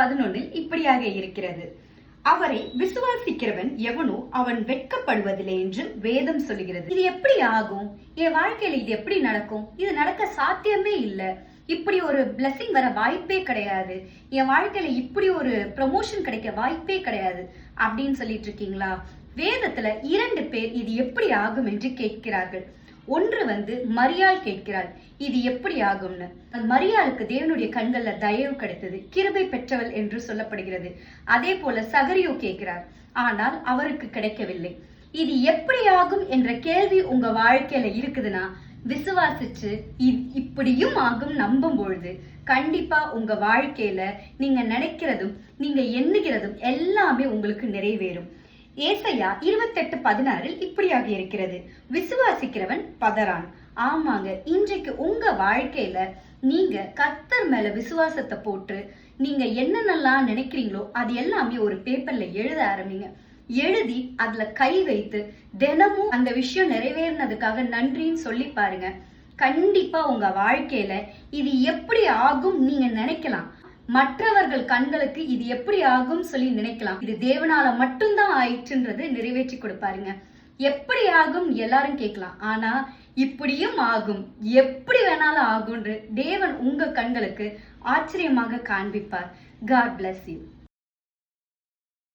பதினொன்னில் இப்படியாக இருக்கிறது. அவரை விசுவாசிக்கிறவன் எவனோ அவன் வெட்கப்படுவதில்லை என்று வேதம் சொல்லுகிறது. இது எப்படி ஆகும்? என் வாழ்க்கையில இது எப்படி நடக்கும்? இது நடக்க சாத்தியமே இல்லை. இப்படி ஒரு பிளஸிங் வர வாய்ப்பே கிடையாது. என் வாழ்க்கையில இப்படி ஒரு ப்ரமோஷன் கிடைக்க வாய்ப்பே கிடையாது. அப்படின்னு சொல்லிட்டு இருக்கீங்களா? வேதத்துல இரண்டு பேர் இது எப்படி ஆகும் என்று கேட்கிறார்கள். ஒன்று வந்து மரியாள் கேட்கிறாள். இது எப்படி ஆகும்னு? மரியாளுக்கு தேவனுடைய கண்கள்ல தயவு கிடைத்தது. கிருபை பெற்றவள் என்று சொல்லப்படுகிறது. அதே போல சகரியோ கேட்கிறார். ஆனால் அவருக்கு கிடைக்கவில்லை. இது எப்படி ஆகும் என்ற கேள்வி உங்க வாழ்க்கையில இருக்குதுன்னா விசுவாசிச்சு இப்படியும் ஆகும் நம்பும் பொழுது கண்டிப்பா உங்க வாழ்க்கையில நீங்க நினைக்கிறதும் நீங்க எண்ணுகிறதும் எல்லாமே உங்களுக்கு நிறைவேறும். ஏசையா இருபத்தெட்டு பதினாறில் இப்படியாக இருக்கிறது. விசுவாசிக்கிறவன் பதறான். ஆமாங்க இன்றைக்கு உங்க வாழ்க்கையில நீங்க கத்தர் மேல விசுவாசத்தை போட்டு நீங்க என்னென்னலாம் நினைக்கிறீங்களோ அது எல்லாமே ஒரு பேப்பர்ல எழுத ஆரம்பிங்க. எழுதி அதுல கை வைத்து தினமும் அந்த விஷயம் நிறைவேறினதுக்காக நன்றின்னு சொல்லி பாருங்க. கண்டிப்பா உங்க வாழ்க்கையில இது எப்படி ஆகும் நீங்க நினைக்கலாம். மற்றவர்கள் கண்களுக்கு இது எப்படி ஆகும் சொல்லி நினைக்கலாம். இது தேவனால மட்டும்தான் ஆயிற்றுன்றது நிறைவேற்றி கொடுப்பாருங்க. எப்படி ஆகும் எல்லாரும் கேட்கலாம். ஆனா இப்படியும் ஆகும். எப்படி வேணாலும் ஆகும்ன்று தேவன் உங்க கண்களுக்கு ஆச்சரியமாக காண்பிப்பார். God bless you